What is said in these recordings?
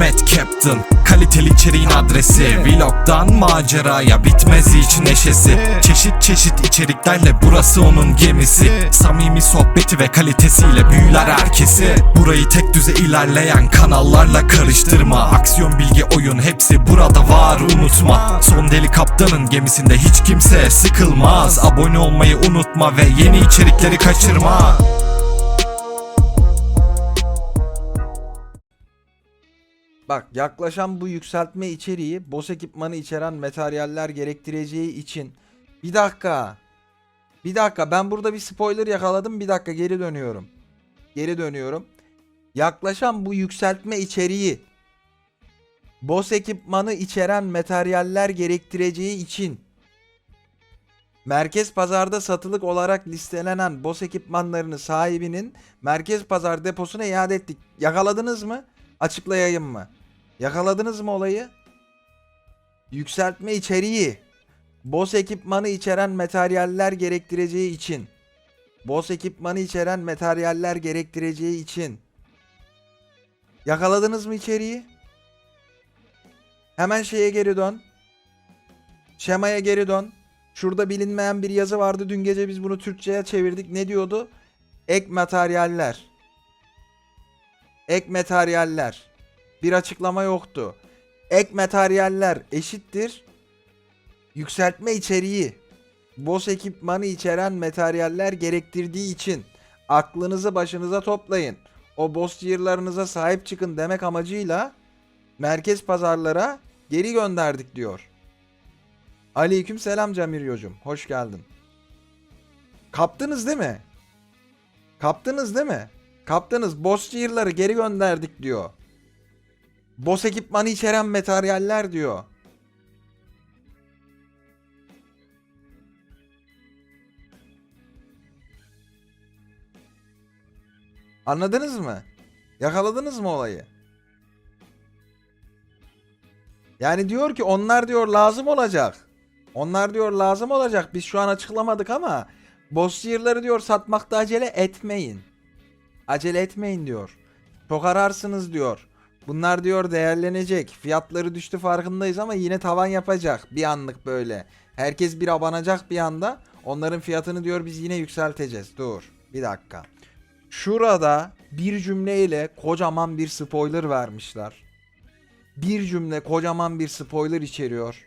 Hikmet Captain. Kaliteli içeriğin adresi. Vlogdan maceraya bitmez hiç neşesi. Çeşit çeşit içeriklerle burası onun gemisi. Samimi sohbeti ve kalitesiyle büyüler herkesi. Burayı tek düze ilerleyen kanallarla karıştırma. Aksiyon bilgi oyun hepsi burada var unutma. Son deli kaptanın gemisinde hiç kimse sıkılmaz. Abone olmayı unutma ve yeni içerikleri kaçırma Bak yaklaşan bu yükseltme içeriği boss ekipmanı içeren materyaller gerektireceği için bir dakika. Bir dakika ben burada bir spoiler yakaladım. Bir dakika geri dönüyorum. Geri dönüyorum. Yaklaşan bu yükseltme içeriği boss ekipmanı içeren materyaller gerektireceği için Merkez pazarda satılık olarak listelenen boss ekipmanlarını sahibinin merkez pazar deposuna iade ettik. Yakaladınız mı? Açıklayayım mı? Yakaladınız mı olayı? Yükseltme içeriği. Boss ekipmanı içeren materyaller gerektireceği için. Boss ekipmanı içeren materyaller gerektireceği için. Yakaladınız mı içeriği? Hemen şeye geri dön. Şemaya geri dön. Şurada bilinmeyen bir yazı vardı. Dün gece biz bunu Türkçe'ye çevirdik. Ne diyordu? Ek materyaller. Ek materyaller. Bir açıklama yoktu. Ek materyaller eşittir. Yükseltme içeriği. Boss ekipmanı içeren materyaller gerektirdiği için aklınızı başınıza toplayın. O boss tier'larınıza sahip çıkın demek amacıyla merkez pazarlara geri gönderdik diyor. Aleyküm selam Camir Yocum. Hoş geldin. Kaptınız değil mi? Kaptınız değil mi? Kaptınız. Boss tier'ları geri gönderdik diyor. Boss ekipmanı içeren materyaller diyor. Anladınız mı? Yakaladınız mı olayı? Yani diyor ki onlar diyor lazım olacak. Onlar diyor lazım olacak. Biz şu an açıklamadık ama boss tier'ları diyor satmakta acele etmeyin. Acele etmeyin diyor. Çok ararsınız diyor. Bunlar diyor değerlenecek. Fiyatları düştü farkındayız ama yine tavan yapacak bir anlık böyle. Herkes bir abanacak bir anda. Onların fiyatını diyor biz yine yükselteceğiz. Dur bir dakika. Şurada bir cümleyle kocaman bir spoiler vermişler. Bir cümle kocaman bir spoiler içeriyor.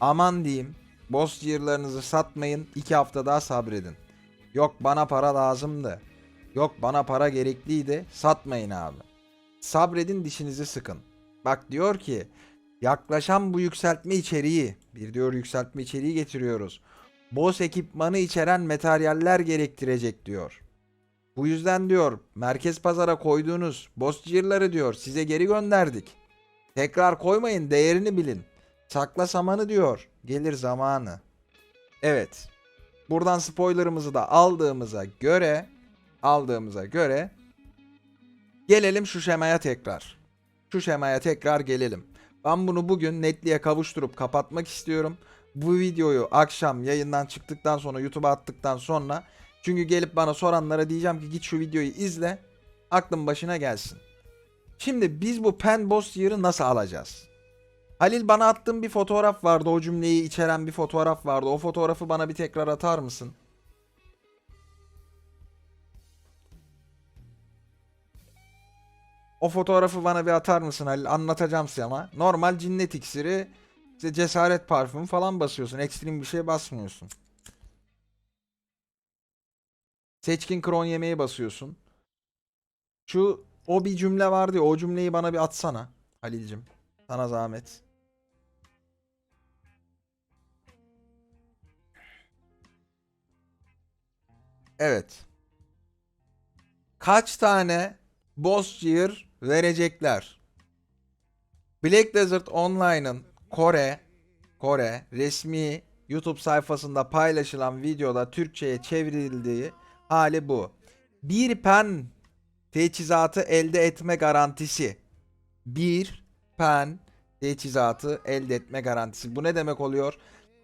Aman diyeyim. Boss tier'larınızı satmayın. iki hafta daha sabredin. Yok bana para lazımdı. Yok bana para gerekliydi. Satmayın abi. Sabredin dişinizi sıkın. Bak diyor ki yaklaşan bu yükseltme içeriği bir diyor yükseltme içeriği getiriyoruz. Boss ekipmanı içeren materyaller gerektirecek diyor. Bu yüzden diyor merkez pazara koyduğunuz boss tier'ları diyor size geri gönderdik. Tekrar koymayın değerini bilin. Sakla samanı diyor. Gelir zamanı. Evet. Buradan spoilerımızı da aldığımıza göre aldığımıza göre gelelim şu şemaya tekrar. Şu şemaya tekrar gelelim. Ben bunu bugün netliğe kavuşturup kapatmak istiyorum. Bu videoyu akşam yayından çıktıktan sonra YouTube'a attıktan sonra çünkü gelip bana soranlara diyeceğim ki git şu videoyu izle. Aklın başına gelsin. Şimdi biz bu pen boss year'ı nasıl alacağız? Halil bana attığın bir fotoğraf vardı. O cümleyi içeren bir fotoğraf vardı. O fotoğrafı bana bir tekrar atar mısın? O fotoğrafı bana bir atar mısın Halil? Anlatacağım sana. Normal cinnet iksiri, işte cesaret parfümü falan basıyorsun. Ekstrem bir şey basmıyorsun. Seçkin kron yemeği basıyorsun. Şu o bir cümle vardı ya o cümleyi bana bir atsana Halil'cim. Sana zahmet. Evet. Kaç tane boss tier verecekler? Black Desert Online'ın Kore Kore resmi YouTube sayfasında paylaşılan videoda Türkçe'ye çevrildiği hali bu. Bir pen teçhizatı elde etme garantisi. Bir pen teçhizatı elde etme garantisi. Bu ne demek oluyor?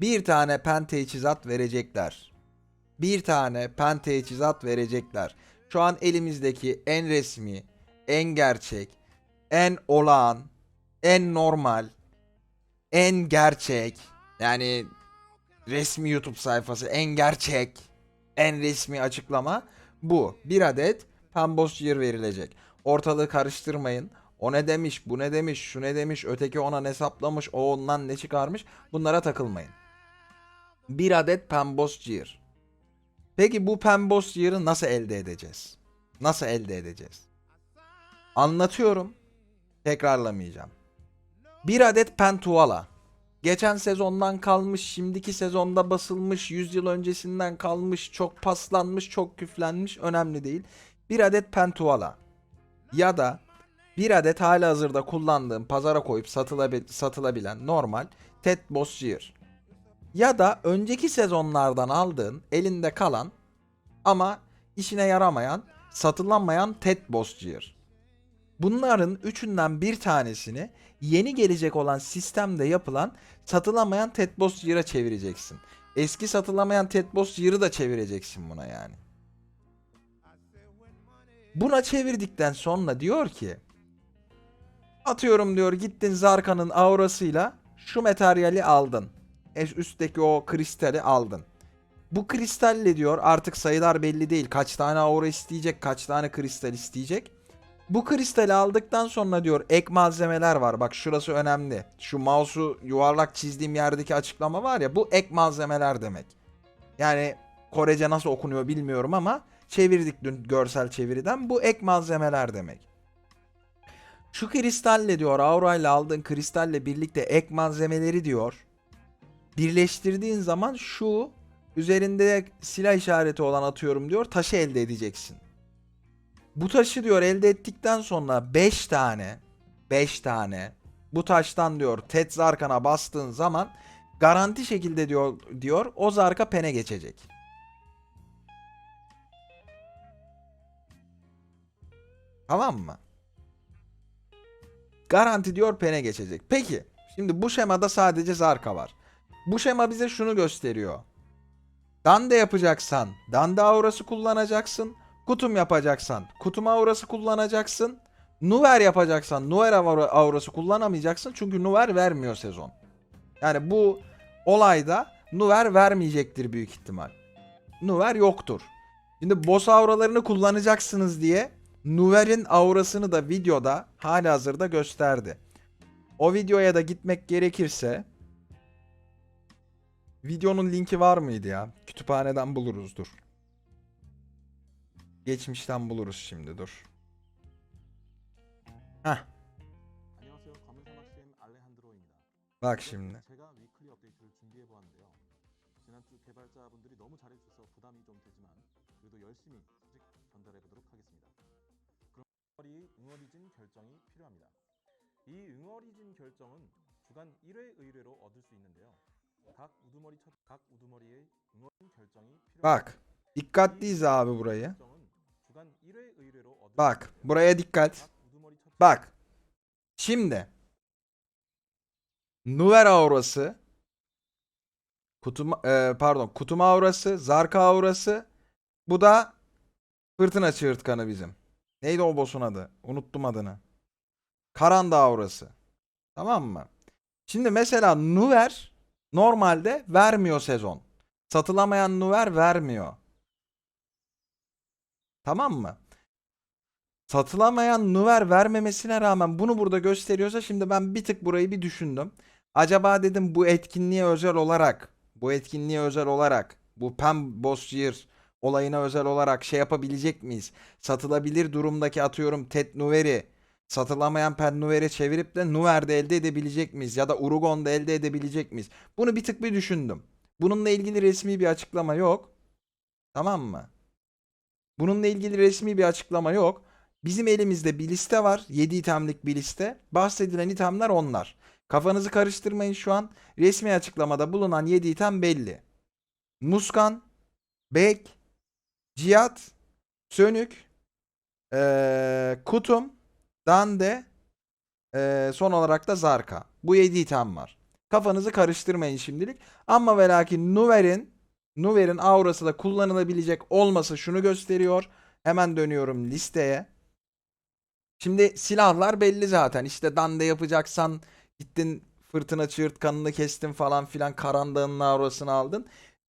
Bir tane pen teçhizat verecekler. Bir tane pen teçhizat verecekler. Şu an elimizdeki en resmi, en gerçek, en olağan en normal, en gerçek yani resmi YouTube sayfası en gerçek, en resmi açıklama bu. Bir adet Pembos Gear verilecek. Ortalığı karıştırmayın. O ne demiş, bu ne demiş, şu ne demiş, öteki ona ne saplamış, o ondan ne çıkarmış. Bunlara takılmayın. Bir adet Pembos Gear. Peki bu Pembos Gear'ı nasıl elde edeceğiz? Nasıl elde edeceğiz? Anlatıyorum. Tekrarlamayacağım. Bir adet Pentuala. Geçen sezondan kalmış, şimdiki sezonda basılmış, 100 yıl öncesinden kalmış, çok paslanmış, çok küflenmiş, önemli değil. Bir adet Pentuala. Ya da bir adet hala hazırda kullandığım, pazara koyup satılabil- satılabilen normal Ted Boss Gear. Ya da önceki sezonlardan aldığın, elinde kalan ama işine yaramayan, satılamayan Ted Boss Gear. Bunların üçünden bir tanesini yeni gelecek olan sistemde yapılan satılamayan Tetbos Gear'a çevireceksin. Eski satılamayan Tetbos Gear'ı da çevireceksin buna yani. Buna çevirdikten sonra diyor ki atıyorum diyor gittin Zarka'nın aurasıyla şu materyali aldın. Üstteki o kristali aldın. Bu kristalle diyor artık sayılar belli değil. Kaç tane aura isteyecek, kaç tane kristal isteyecek. Bu kristali aldıktan sonra diyor ek malzemeler var. Bak şurası önemli. Şu mouse'u yuvarlak çizdiğim yerdeki açıklama var ya bu ek malzemeler demek. Yani Korece nasıl okunuyor bilmiyorum ama çevirdik dün görsel çeviriden. Bu ek malzemeler demek. Şu kristalle diyor aura ile aldığın kristalle birlikte ek malzemeleri diyor. Birleştirdiğin zaman şu üzerinde silah işareti olan atıyorum diyor taşı elde edeceksin. Bu taşı diyor elde ettikten sonra 5 tane 5 tane bu taştan diyor Ted Zarkan'a bastığın zaman garanti şekilde diyor diyor o Zarka pene geçecek. Tamam mı? Garanti diyor pene geçecek. Peki şimdi bu şemada sadece Zarka var. Bu şema bize şunu gösteriyor. Dande yapacaksan Dande aurası kullanacaksın. Kutum yapacaksan kutum aurası kullanacaksın. Nuver yapacaksan Nuver aura- aurası kullanamayacaksın. Çünkü Nuver vermiyor sezon. Yani bu olayda Nuver vermeyecektir büyük ihtimal. Nuver yoktur. Şimdi boss auralarını kullanacaksınız diye Nuver'in aurasını da videoda halihazırda gösterdi. O videoya da gitmek gerekirse videonun linki var mıydı ya? Kütüphaneden buluruz dur. Geçmişten buluruz şimdi dur. 알레한드로입니다. bak şimdi. 제가 위클리 업데이트를 준비해 보았는데요. 지난주 개발자분들이 너무 잘해주셔서 부담이 좀 되지만 그래도 열심히 소식 전달해 보도록 하겠습니다. 그럼 응어리 응어리진 결정이 필요합니다. 이 응어리진 결정은 주간 1회 의뢰로 얻을 수 있는데요. 각 우두머리 첫, 각 우두머리의 응어리진 결정이 필요합니다. Bak. Dikkatli izle abi burayı. 결정은 Bak buraya dikkat. Bak. Şimdi. Nuver aurası. Kutuma, e, pardon kutuma aurası. Zarka aurası. Bu da fırtına çığırtkanı bizim. Neydi o boss'un adı? Unuttum adını. Karanda aurası. Tamam mı? Şimdi mesela Nuver normalde vermiyor sezon. Satılamayan Nuver vermiyor. Tamam mı? Satılamayan Nuver vermemesine rağmen bunu burada gösteriyorsa şimdi ben bir tık burayı bir düşündüm. Acaba dedim bu etkinliğe özel olarak, bu etkinliğe özel olarak, bu Pem Boss Year olayına özel olarak şey yapabilecek miyiz? Satılabilir durumdaki atıyorum Ted Nuver'i satılamayan Pen Nuver'e çevirip de Nuver'de elde edebilecek miyiz? Ya da Urugon'da elde edebilecek miyiz? Bunu bir tık bir düşündüm. Bununla ilgili resmi bir açıklama yok. Tamam mı? Bununla ilgili resmi bir açıklama yok. Bizim elimizde bir liste var. 7 itemlik bir liste. Bahsedilen itemler onlar. Kafanızı karıştırmayın şu an. Resmi açıklamada bulunan 7 item belli. Muskan, Bek, Cihat, Sönük, eee, Kutum, Dande, eee, son olarak da Zarka. Bu 7 item var. Kafanızı karıştırmayın şimdilik. Ama ve lakin Nuver'in Nuver'in aurası da kullanılabilecek olması şunu gösteriyor. Hemen dönüyorum listeye. Şimdi silahlar belli zaten. İşte dande yapacaksan gittin fırtına çığırt kanını kestin falan filan karandağın aurasını aldın.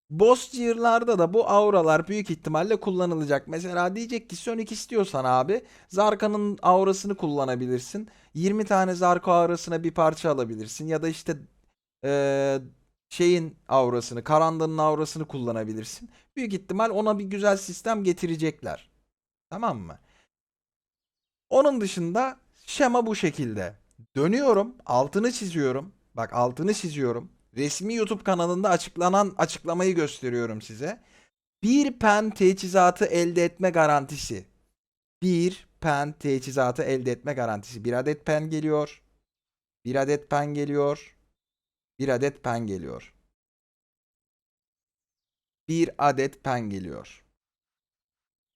Boss tier'larda da bu auralar büyük ihtimalle kullanılacak. Mesela diyecek ki Sonic istiyorsan abi Zarka'nın aurasını kullanabilirsin. 20 tane Zarka aurasına bir parça alabilirsin. Ya da işte eee, şeyin aurasını, Karanda'nın aurasını kullanabilirsin. Büyük ihtimal ona bir güzel sistem getirecekler. Tamam mı? Onun dışında şema bu şekilde. Dönüyorum, altını çiziyorum. Bak altını çiziyorum. Resmi YouTube kanalında açıklanan açıklamayı gösteriyorum size. Bir pen teçhizatı elde etme garantisi. Bir pen teçhizatı elde etme garantisi. Bir adet pen geliyor. Bir adet pen geliyor. Bir adet pen geliyor. Bir adet pen geliyor.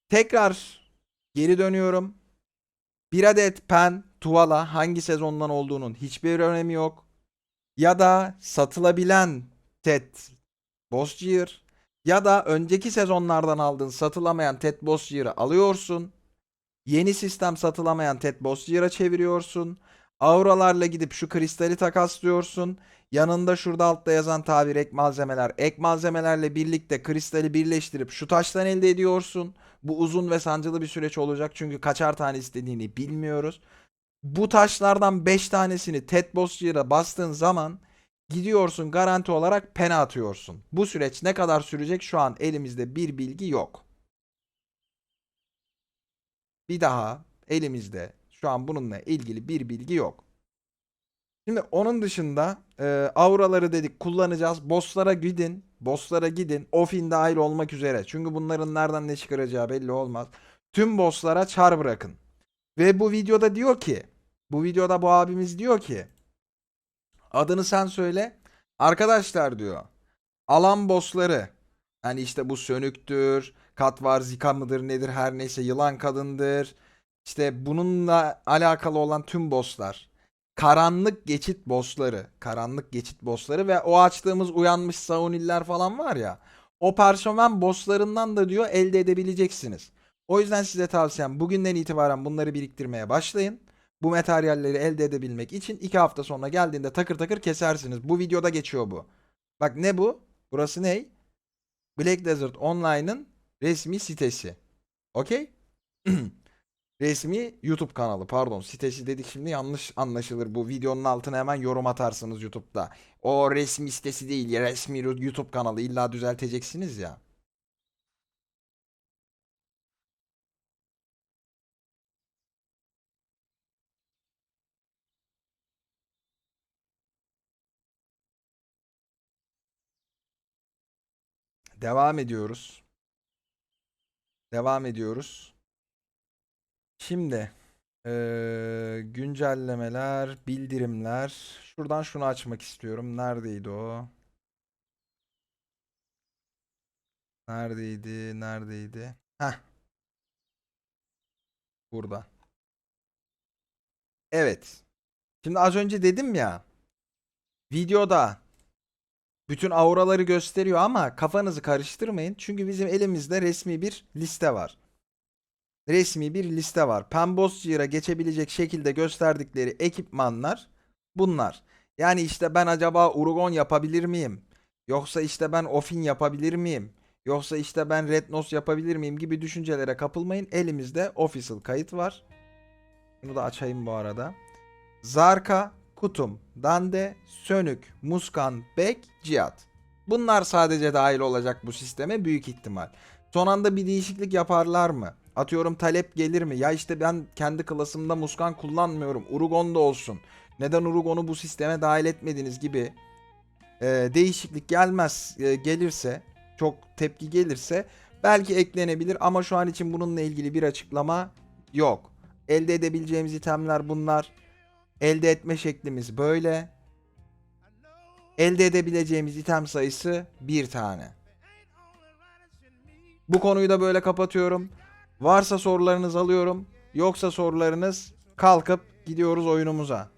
Tekrar geri dönüyorum. Bir adet pen tuvala hangi sezondan olduğunun hiçbir önemi yok. Ya da satılabilen Ted Boss Gear ya da önceki sezonlardan aldığın satılamayan Ted Boss Gear'ı alıyorsun. Yeni sistem satılamayan Ted Boss Gear'a çeviriyorsun. Auralarla gidip şu kristali takaslıyorsun. Yanında şurada altta yazan tabir ek malzemeler. Ek malzemelerle birlikte kristali birleştirip şu taştan elde ediyorsun. Bu uzun ve sancılı bir süreç olacak çünkü kaçar tane istediğini bilmiyoruz. Bu taşlardan 5 tanesini Ted Bossier'a bastığın zaman gidiyorsun garanti olarak pena atıyorsun. Bu süreç ne kadar sürecek şu an elimizde bir bilgi yok. Bir daha elimizde şu an bununla ilgili bir bilgi yok. Şimdi onun dışında e, auraları dedik kullanacağız. Bosslara gidin. Bosslara gidin. Offin dahil olmak üzere. Çünkü bunların nereden ne çıkaracağı belli olmaz. Tüm bosslara çar bırakın. Ve bu videoda diyor ki bu videoda bu abimiz diyor ki adını sen söyle. Arkadaşlar diyor. Alan bossları hani işte bu sönüktür, katvar zika mıdır nedir her neyse yılan kadındır. İşte bununla alakalı olan tüm bosslar. Karanlık geçit bossları. Karanlık geçit bossları ve o açtığımız uyanmış sauniller falan var ya. O parşömen bosslarından da diyor elde edebileceksiniz. O yüzden size tavsiyem bugünden itibaren bunları biriktirmeye başlayın. Bu materyalleri elde edebilmek için 2 hafta sonra geldiğinde takır takır kesersiniz. Bu videoda geçiyor bu. Bak ne bu? Burası ne? Black Desert Online'ın resmi sitesi. Okey? resmi YouTube kanalı pardon sitesi dedik şimdi yanlış anlaşılır. Bu videonun altına hemen yorum atarsınız YouTube'da. O resmi sitesi değil resmi YouTube kanalı illa düzelteceksiniz ya. Devam ediyoruz. Devam ediyoruz. Şimdi eee, güncellemeler, bildirimler. Şuradan şunu açmak istiyorum. Neredeydi o? Neredeydi? Neredeydi? Heh. Burada. Evet. Şimdi az önce dedim ya. Videoda bütün auraları gösteriyor ama kafanızı karıştırmayın. Çünkü bizim elimizde resmi bir liste var. Resmi bir liste var. Pemboscier'a geçebilecek şekilde gösterdikleri ekipmanlar bunlar. Yani işte ben acaba Urgon yapabilir miyim? Yoksa işte ben Ofin yapabilir miyim? Yoksa işte ben Rednos yapabilir miyim gibi düşüncelere kapılmayın. Elimizde official kayıt var. Bunu da açayım bu arada. Zarka, Kutum, Dande, Sönük, Muskan, Bek, Cihat. Bunlar sadece dahil olacak bu sisteme büyük ihtimal. Son anda bir değişiklik yaparlar mı? Atıyorum talep gelir mi? Ya işte ben kendi klasımda Muskan kullanmıyorum. Urugon da olsun. Neden Urugon'u bu sisteme dahil etmediniz gibi e, değişiklik gelmez e, gelirse çok tepki gelirse belki eklenebilir ama şu an için bununla ilgili bir açıklama yok. Elde edebileceğimiz itemler bunlar. Elde etme şeklimiz böyle. Elde edebileceğimiz item sayısı bir tane. Bu konuyu da böyle kapatıyorum. Varsa sorularınız alıyorum. Yoksa sorularınız kalkıp gidiyoruz oyunumuza.